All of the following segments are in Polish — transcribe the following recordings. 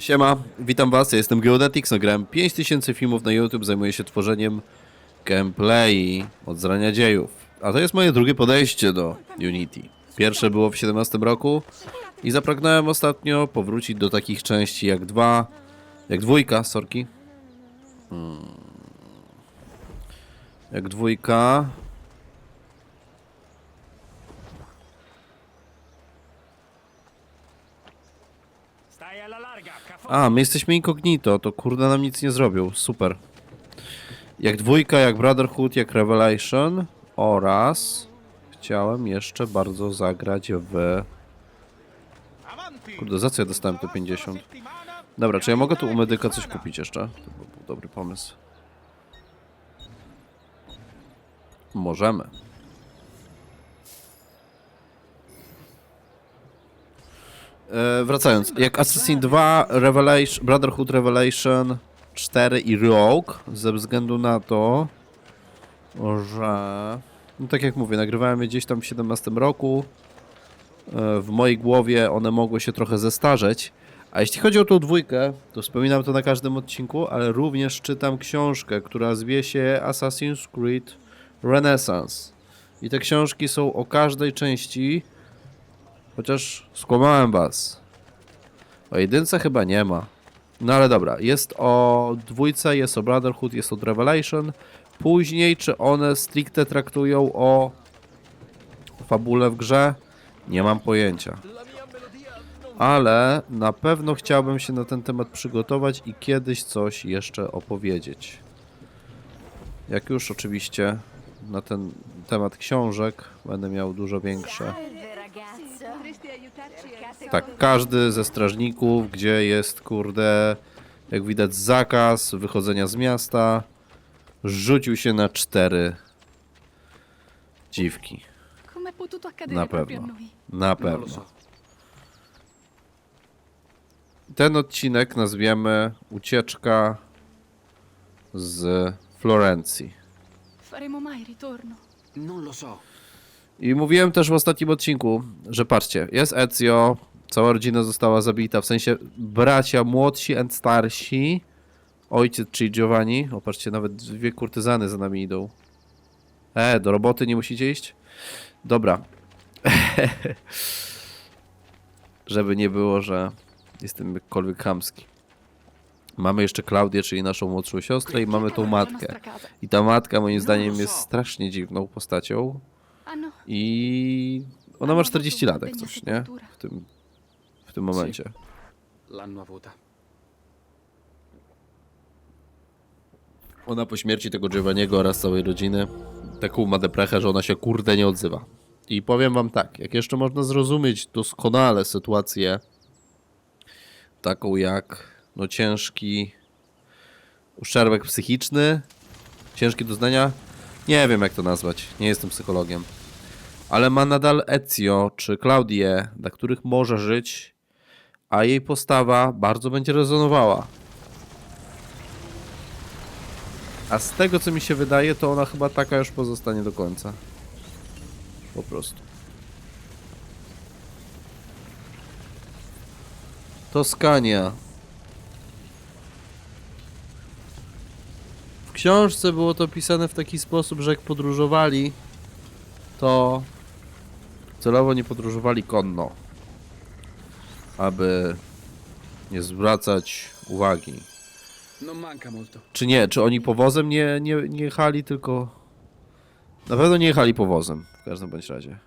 Siema, witam was, ja jestem Geodetix, nagrałem 5000 filmów na YouTube, zajmuję się tworzeniem gameplay od zarania dziejów. A to jest moje drugie podejście do Unity. Pierwsze było w 17 roku i zapragnąłem ostatnio powrócić do takich części jak dwa, jak dwójka, sorki. Hmm. Jak dwójka. A, my jesteśmy incognito, to kurde nam nic nie zrobił. Super. Jak dwójka, jak Brotherhood, jak Revelation oraz chciałem jeszcze bardzo zagrać w... Kurde, za co ja dostałem te 50? Dobra, czy ja mogę tu u medyka coś kupić jeszcze? To by był dobry pomysł. Możemy. E, wracając, jak Assassin 2, Revelation, Brotherhood Revelation 4 i Rogue, ze względu na to, że, no tak jak mówię, nagrywałem je gdzieś tam w 17 roku, e, w mojej głowie one mogły się trochę zestarzeć, a jeśli chodzi o tą dwójkę, to wspominam to na każdym odcinku, ale również czytam książkę, która zwie się Assassin's Creed Renaissance. I te książki są o każdej części, Chociaż skłamałem was. O jedynce chyba nie ma. No ale dobra, jest o dwójce, jest o Brotherhood, jest o Revelation. Później, czy one stricte traktują o fabule w grze? Nie mam pojęcia. Ale na pewno chciałbym się na ten temat przygotować i kiedyś coś jeszcze opowiedzieć. Jak już oczywiście na ten temat książek będę miał dużo większe. Tak, każdy ze strażników, gdzie jest, kurde, jak widać, zakaz wychodzenia z miasta, rzucił się na cztery dziwki. Na pewno. Na pewno. Ten odcinek nazwiemy Ucieczka z Florencji. Faremo mai ritorno? Non lo so. I mówiłem też w ostatnim odcinku, że patrzcie, jest Ezio, cała rodzina została zabita, w sensie bracia młodsi and starsi, ojciec, czyli Giovanni, o patrzcie, nawet dwie kurtyzany za nami idą. E, do roboty nie musicie iść? Dobra. Żeby nie było, że jestem jakkolwiek chamski. Mamy jeszcze Klaudię, czyli naszą młodszą siostrę i mamy tą matkę. I ta matka moim zdaniem jest strasznie dziwną postacią. I ona ma 40 lat, jak coś, nie? W tym, w tym momencie. Ona po śmierci tego Giovanniego oraz całej rodziny taką ma deprechę, że ona się kurde nie odzywa. I powiem wam tak, jak jeszcze można zrozumieć doskonale sytuację taką jak no ciężki uszczerbek psychiczny, ciężki do znania, nie wiem jak to nazwać, nie jestem psychologiem. Ale ma nadal Ezio czy Claudię, dla których może żyć, a jej postawa bardzo będzie rezonowała. A z tego co mi się wydaje, to ona chyba taka już pozostanie do końca. Po prostu. Toskania. W książce było to pisane w taki sposób, że jak podróżowali, to celowo nie podróżowali konno, aby nie zwracać uwagi. Molto. Czy nie? Czy oni powozem nie, nie, nie jechali, tylko... Na pewno nie jechali powozem, w każdym bądź razie.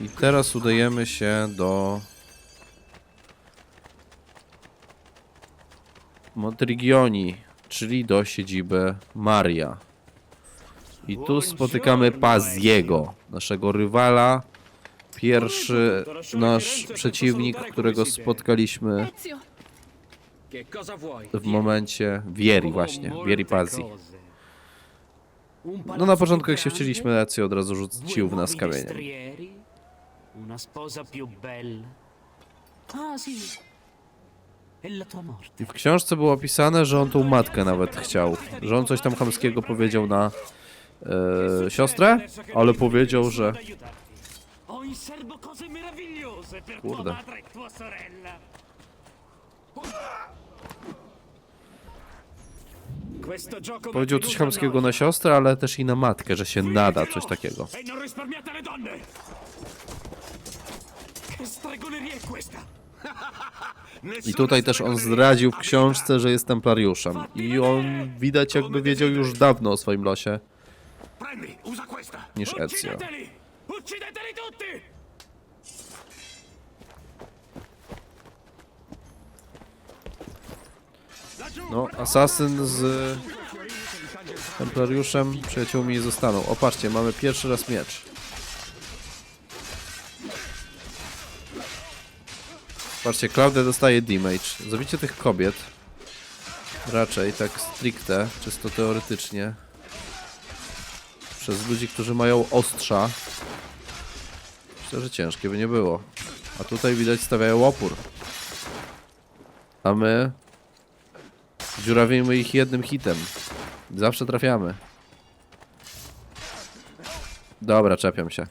I teraz udajemy się do... Montrigioni, czyli do siedziby Maria. I tu spotykamy Paziego, naszego rywala. Pierwszy nasz przeciwnik, którego spotkaliśmy w momencie Vieri właśnie, Vieri Pazzi. No na początku jak się wcieliśmy, Ezio od razu rzucił w nas kamieniem. Destrieri, una sposa più bella. Ah, sì. La tua morte. I w książce było opisane, że on tą matkę nawet chciał. Że on coś tam chamskiego powiedział na e, siostrę, ale powiedział, że... Kurde. Powiedział coś chamskiego na siostrę, ale też i na matkę, że się nada, coś takiego. I tutaj też on zdradził w książce, że jest templariuszem. I on widać jakby wiedział już dawno o swoim losie niż Ezio. No, asasyn z templariuszem przyjaciółmi zostaną. O, patrzcie, mamy pierwszy raz miecz. Patrzcie, Klaudia dostaje damage. Zabicie tych kobiet raczej tak stricte, czysto teoretycznie przez ludzi, którzy mają ostrza myślę, że ciężkie by nie było. A tutaj widać stawiają opór. A my dziurawimy ich jednym hitem. Zawsze trafiamy. Dobra, czepiam się.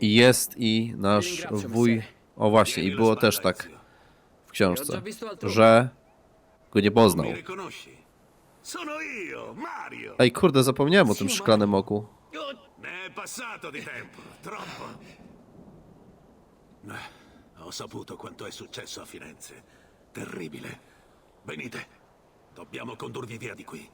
I jest i nasz wuj. O właśnie, i było też tak w książce, że go nie poznał. Ej, kurde, zapomniałem o tym szklanym oku. Eh, Ho saputo quanto è successo a Firenze. Terribile. Venite, dobbiamo condurvi via di qui.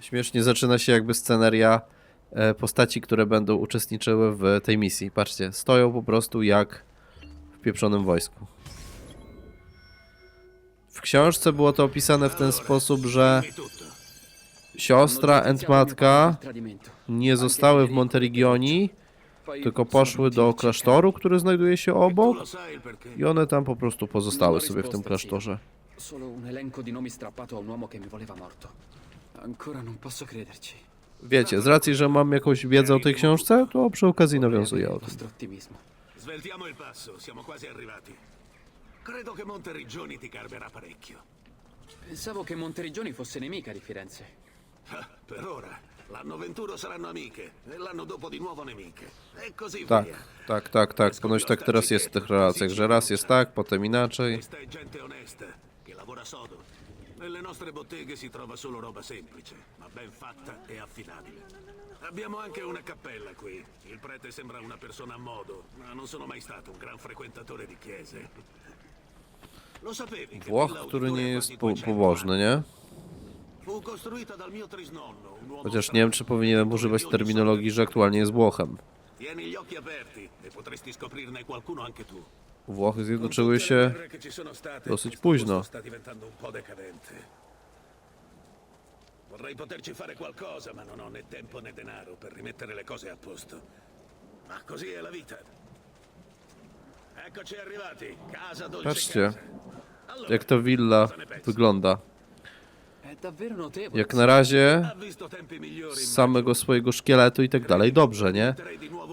Śmiesznie zaczyna się jakby sceneria postaci, które będą uczestniczyły w tej misji. Patrzcie, stoją po prostu jak w pieprzonym wojsku. W książce było to opisane w ten sposób, że siostra and matka nie zostały w Monteriggioni, Poi tylko poszły do klasztoru, który znajduje się obok i one tam po prostu pozostały sobie w tym klasztorze. Solo un elenco di nomi strappato a un uomo che mi voleva morto. Ancora non posso crederci. Wiecie, z racji, że mam jakąś wiedzę o tej książce, to przy okazji nawiązuję o tym. Sveltiamo il passo, siamo quasi arrivati. Credo che Monteriggioni ti garberà parecchio. Pensavo che Monteriggioni fosse nemica di Firenze. Ah, Per ora, l'anno venturo saranno amiche e l'anno dopo di nuovo nemiche. E così Tak, via. tak, tak, tak. Ponoć tak teraz jest w tych relacjach, że raz jest tak, potem inaczej. Questa è gente onesta, che lavora sodo. Nelle nostre botteghe si trova solo roba semplice, ma ben fatta e affidabile. Abbiamo anche una cappella qui. Il prete sembra una persona a modo, ma non sono mai stato un gran frequentatore di chiese. Lo sapevi che Włoch, który nie jest po 200 pobożny, nie? Fu costruita dal mio trisnonno, un uomo Chociaż nie wiem, czy powinienem używać terminologii, że aktualnie jest Włochem. Tieni gli occhi aperti e potresti scoprirne qualcuno anche tu. Włochy zjednoczyły się dosyć późno. Vorrei poterci fare qualcosa, ma non ho né tempo né denaro per rimettere le cose a posto. Ma così è la vita. Eccoci arrivati. Casa dolce Patrzcie, jak ta willa wygląda. Jak na razie z samego swojego szkieletu i tak dalej dobrze, nie?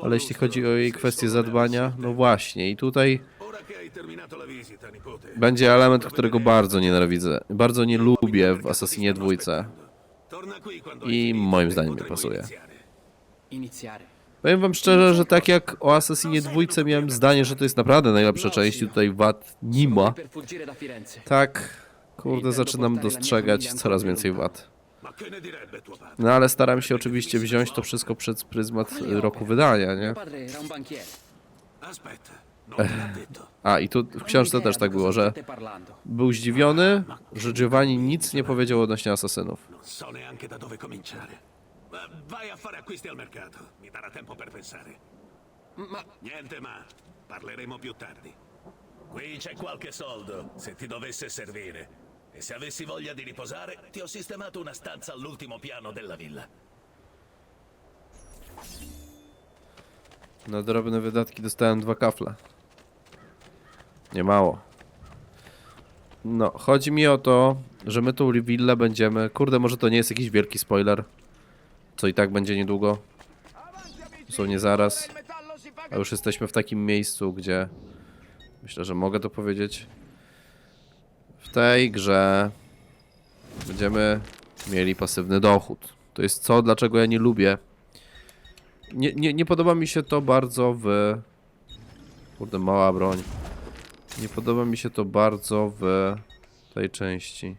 Ale jeśli chodzi o jej kwestie zadbania, no właśnie. I tutaj będzie element, którego bardzo nienawidzę. Bardzo nie lubię w Assassinie dwójce. I moim zdaniem nie pasuje. Powiem wam szczerze, że tak jak o Assassinie dwójce miałem zdanie, że to jest naprawdę najlepsza część tutaj wad nie ma. Tak, kurde, zaczynam dostrzegać coraz więcej wad. No ale staram się oczywiście wziąć to wszystko przez pryzmat roku wydania, nie? Mio A i tu w książce też tak było, że był zdziwiony, że Giovanni nic nie powiedział odnośnie asasynów. Non so neanche da dove cominciare. Ma vai a fare acquisti al mercato. Mi darà tempo per pensare. Ma Niente ma. Parleremo più tardi. Qui c'è qualche soldo, se ti dovesse servire. E se avessi voglia di riposare, ti ho sistemato una stanza all'ultimo piano della villa. Na drobne wydatki dostałem dwa kafle. Nie mało. No, chodzi mi o to, że my tą willę będziemy... Kurde, może to nie jest jakiś wielki spoiler. Co i tak będzie niedługo. Dosłownie zaraz. A już jesteśmy w takim miejscu, gdzie... Myślę, że mogę to powiedzieć. W tej grze będziemy mieli pasywny dochód. To jest co, dlaczego ja nie lubię Nie, nie, nie podoba mi się to bardzo w... Kurde, mała broń. Nie podoba mi się to bardzo w tej części.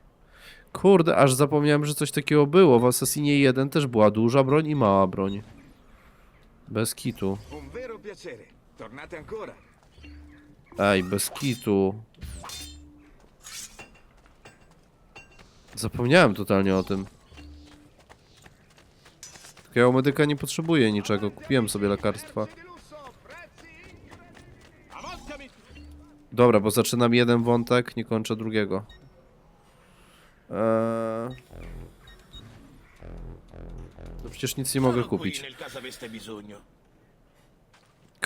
Kurde, aż zapomniałem, że coś takiego było. W Assassinie 1 też była duża broń i mała broń. Bez kitu. Ej, bez kitu. Zapomniałem totalnie o tym. Tylko ja u medyka nie potrzebuję niczego. Kupiłem sobie lekarstwa. Dobra, bo zaczynam jeden wątek, nie kończę drugiego. Eee... To przecież nic nie mogę kupić.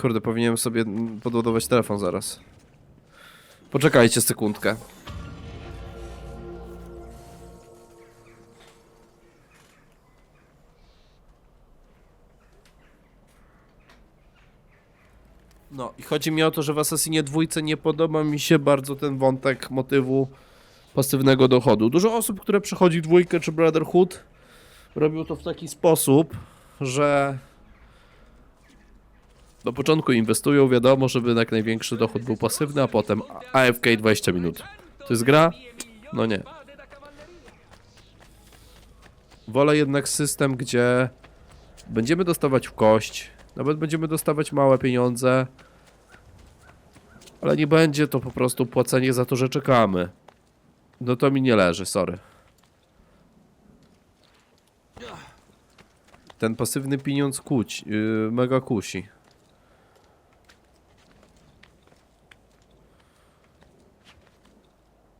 Kurde, powinienem sobie podładować telefon zaraz. Poczekajcie sekundkę. No i chodzi mi o to, że w Assassinie dwójce nie podoba mi się bardzo ten wątek motywu pasywnego dochodu. Dużo osób, które przechodzi dwójkę czy Brotherhood robią to w taki sposób, że do początku inwestują, wiadomo, żeby jak największy dochód był pasywny, a potem AFK 20 minut. To jest gra? No nie. Wolę jednak system, gdzie będziemy dostawać w kość, nawet będziemy dostawać małe pieniądze, ale nie będzie to po prostu płacenie za to, że czekamy. No to mi nie leży, sorry. Ten pasywny pieniądz kuć, yy, mega kusi.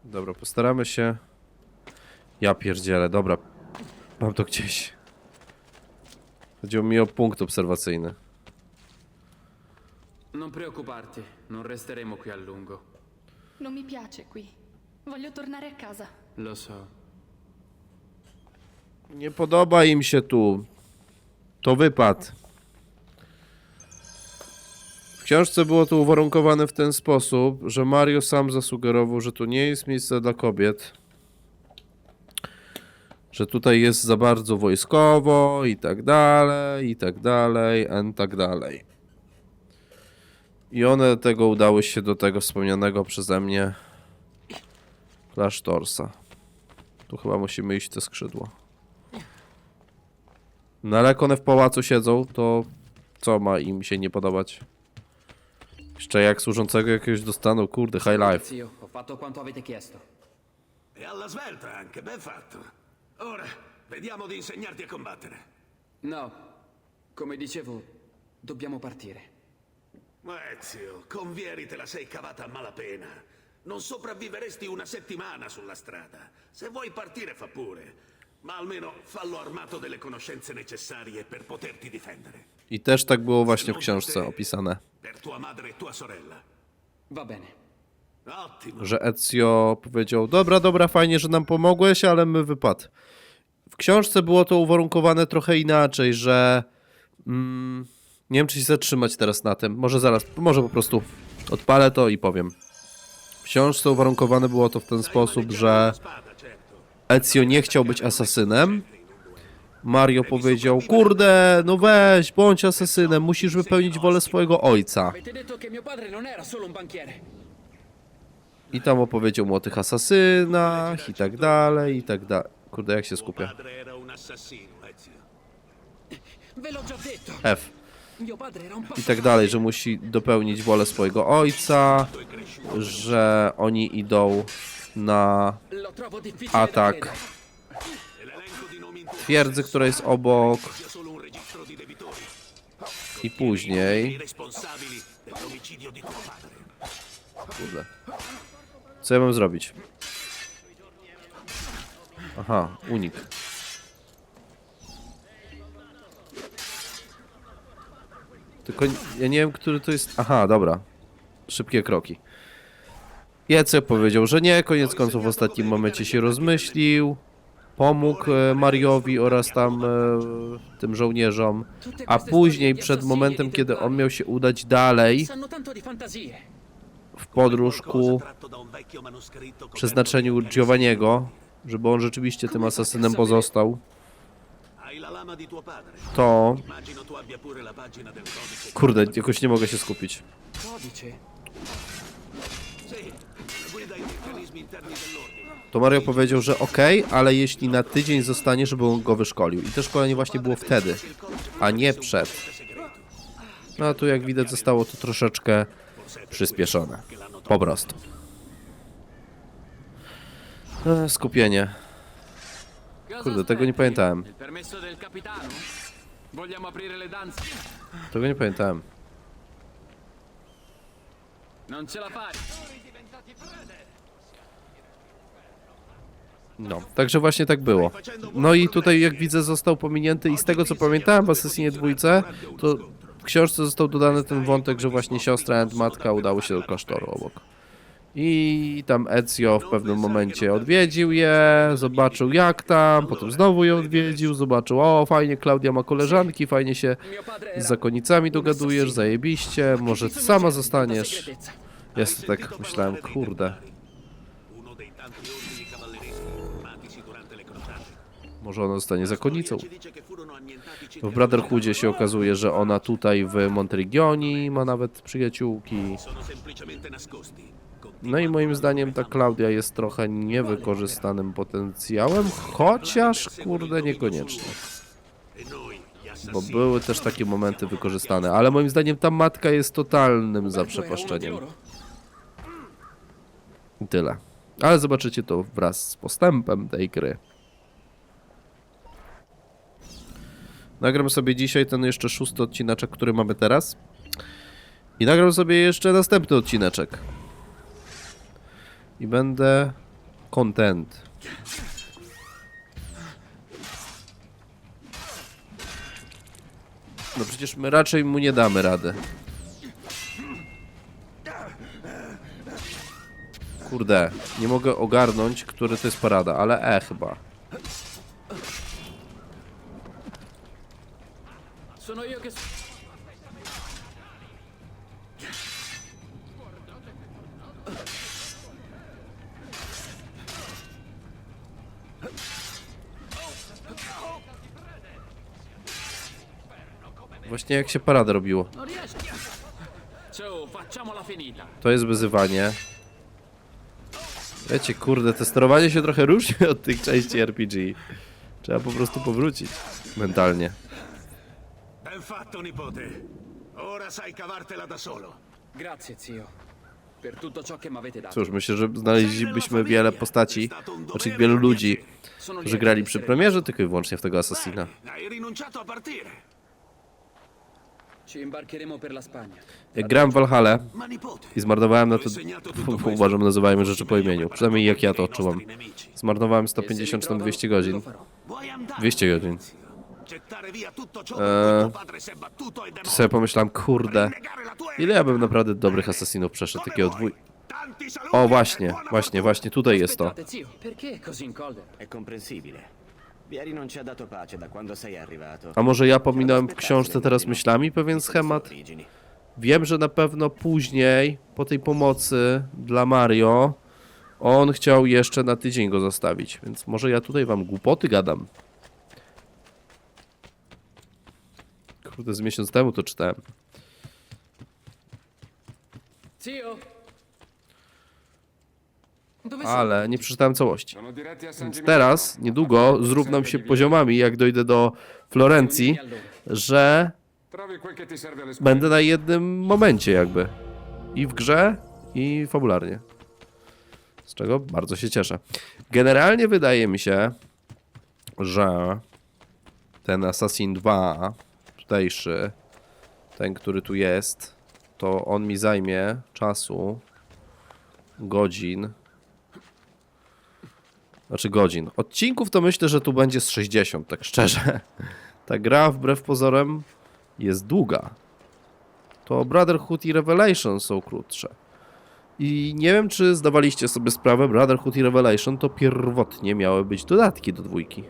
Dobra, postaramy się. Ja pierdzielę, dobra. Mam to gdzieś. Chodziło mi o punkt obserwacyjny. Non preoccuparti, non resteremo qui a lungo. Non mi piace qui. Voglio tornare a casa. Lo so. Nie podoba im się tu. To wypad. W książce było to uwarunkowane w ten sposób, że Mario sam zasugerował, że tu nie jest miejsce dla kobiet. Że tutaj jest za bardzo wojskowo i tak dalej, i tak dalej, i tak dalej. I one tego udały się do tego wspomnianego przeze mnie klasztorsa. Tu chyba musimy iść te skrzydła. No ale jak one w pałacu siedzą, to co ma im się nie podobać? Jeszcze jak służącego jakiegoś dostaną, kurde, high life. Zio, ho fatto quanto avete chiesto. E alla svelta anche, ben fatto. Ora, vediamo di insegnarti a combattere. No, come dicevo, dobbiamo partire. Ezio, con Vieri te la sei cavata a malapena. Non sopravviveresti una settimana sulla strada. Se vuoi partire fa pure, ma almeno fallo armato delle conoscenze necessarie per poterti difendere. I też tak było właśnie w książce opisane, Per tua madre e tua sorella. Va bene. Ottimo. że Ezio powiedział, dobra, dobra, fajnie, że nam pomogłeś, ale my wypad. W książce było to uwarunkowane trochę inaczej, że mm, nie wiem, czy się zatrzymać teraz na tym. Może zaraz, może po prostu odpalę to i powiem. W książce uwarunkowane było to w ten sposób, że. Ezio nie chciał być asasynem. Mario powiedział, kurde, no weź, bądź asasynem, musisz wypełnić wolę swojego ojca. I tam opowiedział mu o tych asasynach i tak dalej, i tak dalej. Kurde, jak się skupia? F. I tak dalej, że musi dopełnić wolę swojego ojca, że oni idą na atak twierdzy, która jest obok i później... Kurde. Co ja mam zrobić? Aha, unik. Tylko ja nie wiem, który to jest... Aha, dobra. Szybkie kroki. Jacek powiedział, że nie, koniec końców w ostatnim momencie się rozmyślił. Pomógł e, Mariowi oraz tam e, tym żołnierzom. A później, przed momentem, kiedy on miał się udać dalej w podróż ku przeznaczeniu Giovanniego, żeby on rzeczywiście tym asasynem pozostał. Codice. Kurde, jakoś nie mogę się skupić. To Mario powiedział, że okej, ale jeśli na tydzień zostanie, żeby go wyszkolił. I to szkolenie właśnie było wtedy, a nie przed. No a tu jak widać zostało to troszeczkę przyspieszone. Po prostu. E, skupienie. Kurde, tego nie pamiętałem. Tego nie pamiętałem. No, także właśnie tak było. No i tutaj jak widzę został pominięty i z tego co pamiętałem w Assassinie 2, to w książce został dodany ten wątek, że właśnie siostra i matka udały się do klasztoru obok. I tam Ezio w pewnym momencie odwiedził je, zobaczył jak tam, potem znowu je odwiedził, zobaczył, o fajnie Klaudia ma koleżanki, fajnie się z zakonnicami dogadujesz, zajebiście, może ty sama zostaniesz. sobie tak myślałem, kurde, może ona zostanie zakonnicą. W Brotherhoodzie się okazuje, że ona tutaj w Monteregioni ma nawet przyjaciółki. No i moim zdaniem ta Klaudia jest trochę niewykorzystanym potencjałem, chociaż kurde niekoniecznie. Bo były też takie momenty wykorzystane, ale moim zdaniem ta matka jest totalnym zaprzepaszczeniem. tyle. Ale zobaczycie to wraz z postępem tej gry. Nagram sobie dzisiaj ten jeszcze szósty odcineczek, który mamy teraz. I nagram sobie jeszcze następny odcineczek. I będę content. No przecież my raczej mu nie damy rady. Kurde, nie mogę ogarnąć, który to jest parada, ale E chyba. Che... Właśnie jak się parada robiło. To jest wyzywanie. Wiecie, kurde, te sterowanie się trochę różni od tych części RPG. Trzeba po prostu powrócić mentalnie. Ben fatto, nipote. Ora sai cavartela da solo. Grazie, zio. Per tutto ciò che mi avete dato. Cóż, myślę, że znaleźlibyśmy wiele postaci, znaczy wielu ludzi, którzy grali przy premierze tylko i wyłącznie w tego Assassina. Hai rinunciato a partire. Ci imbarcheremo per la Spagna. Jak grałem w Valhalla i zmarnowałem na to, uważam, nazywajmy rzeczy po imieniu, przynajmniej jak ja to odczułam. Zmarnowałem E se li 150 na trovo, 200 lo godzin. farò. Vuoi andare? 200 godzin. È To sobie pomyślałem, kurde, ile ja bym naprawdę dobrych Assassinów przeszedł, takiego dwój... O, właśnie, właśnie, właśnie, tutaj jest to. Vieri non ci ha dato pace da quando sei arrivato. A może ja pominąłem w książce teraz myślami pewien schemat? Origini. Wiem, że na pewno później, po tej pomocy dla Mario, on chciał jeszcze na tydzień go zostawić, więc może ja tutaj wam głupoty gadam. Kurde, z miesiąc temu to czytałem. Zio! Ale nie przeczytałem całości. Więc teraz, niedługo, zrównam się poziomami, jak dojdę do Florencji, że będę na jednym momencie jakby. I w grze, i fabularnie. Z czego bardzo się cieszę. Generalnie wydaje mi się, że ten Assassin 2, tutejszy, ten, który tu jest, to on mi zajmie czasu, godzin. Znaczy godzin. Odcinków to myślę, że tu będzie z 60, tak szczerze. Ta gra wbrew pozorom jest długa. To Brotherhood i Revelation są krótsze. I nie wiem, czy zdawaliście sobie sprawę, Brotherhood i Revelation to pierwotnie miały być dodatki do dwójki.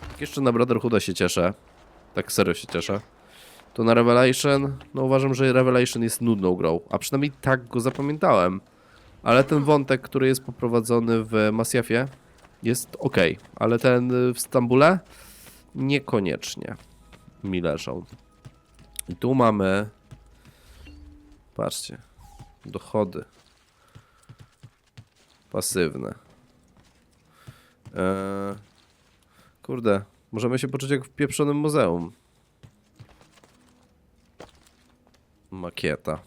Tak Jeszcze na Brotherhooda się cieszę. Tak serio się cieszę. To na Revelation, no uważam, że Revelation jest nudną grą. A przynajmniej tak go zapamiętałem. Ale ten wątek, który jest poprowadzony w Masjafie jest ok, ale ten w Stambule niekoniecznie mi leżał. I tu mamy patrzcie dochody pasywne. Eee, kurde, możemy się poczuć jak w pieprzonym muzeum. Makieta.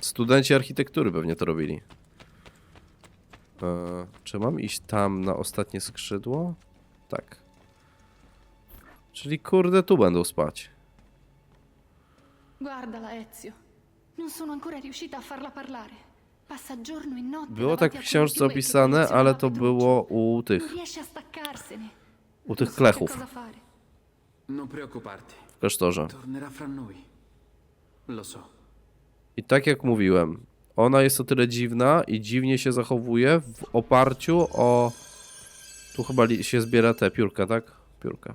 Studenci architektury pewnie to robili. Eee, czy mam iść tam na ostatnie skrzydło? Tak. Czyli kurde, tu będą spać. Guardala, Ezio. Non sono ancora riuscita a farla parlare. Passa giorno e notte Było tak w książce opisane, ale to było u tych, u tych klechów w klasztorze. tornerà fra noi. I tak jak mówiłem, ona jest o tyle dziwna i dziwnie się zachowuje w oparciu o... Tu chyba się zbiera te piórka, tak? Piórka.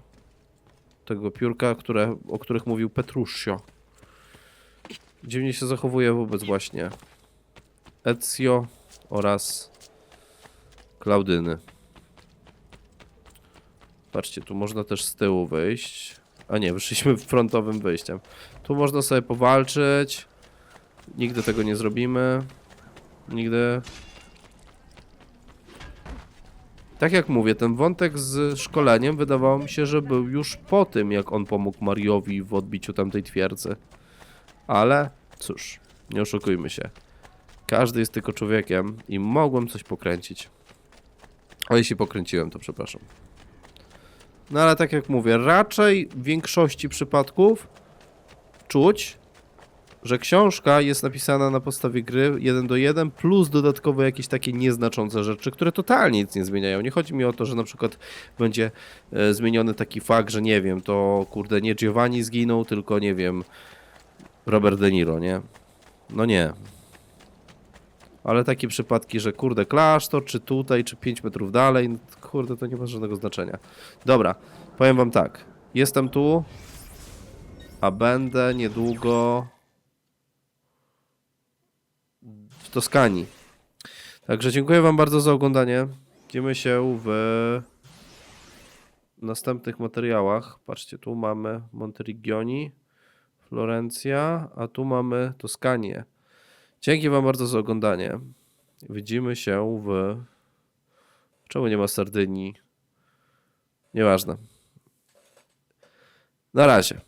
Tego piórka, które, o których mówił Petrusio. Dziwnie się zachowuje wobec właśnie Ezio oraz Klaudyny. Patrzcie, tu można też z tyłu wyjść. A nie, wyszliśmy frontowym wyjściem. Tu można sobie powalczyć. Nigdy tego nie zrobimy. Nigdy. Tak jak mówię, ten wątek z szkoleniem wydawało mi się, że był już po tym, jak on pomógł Mariowi w odbiciu tamtej twierdzy. Ale cóż, nie oszukujmy się. Każdy jest tylko człowiekiem i mogłem coś pokręcić. A jeśli pokręciłem, to przepraszam. No ale tak jak mówię, raczej w większości przypadków czuć, że książka jest napisana na podstawie gry 1 do 1 plus dodatkowo jakieś takie nieznaczące rzeczy, które totalnie nic nie zmieniają. Nie chodzi mi o to, że na przykład będzie e, zmieniony taki fakt, że nie wiem, to kurde nie Giovanni zginął, tylko nie wiem Robert De Niro, nie? No nie. Ale takie przypadki, że kurde klasztor, czy tutaj, czy 5 metrów dalej, no, kurde to nie ma żadnego znaczenia. Dobra, powiem wam tak. Jestem tu, a będę niedługo w Toskanii. Także dziękuję Wam bardzo za oglądanie. Widzimy się w następnych materiałach. Patrzcie, tu mamy Monteriggioni, Florencja, a tu mamy Toskanię. Dzięki Wam bardzo za oglądanie. Widzimy się w. Czemu nie ma Sardynii? Nieważne. Na razie.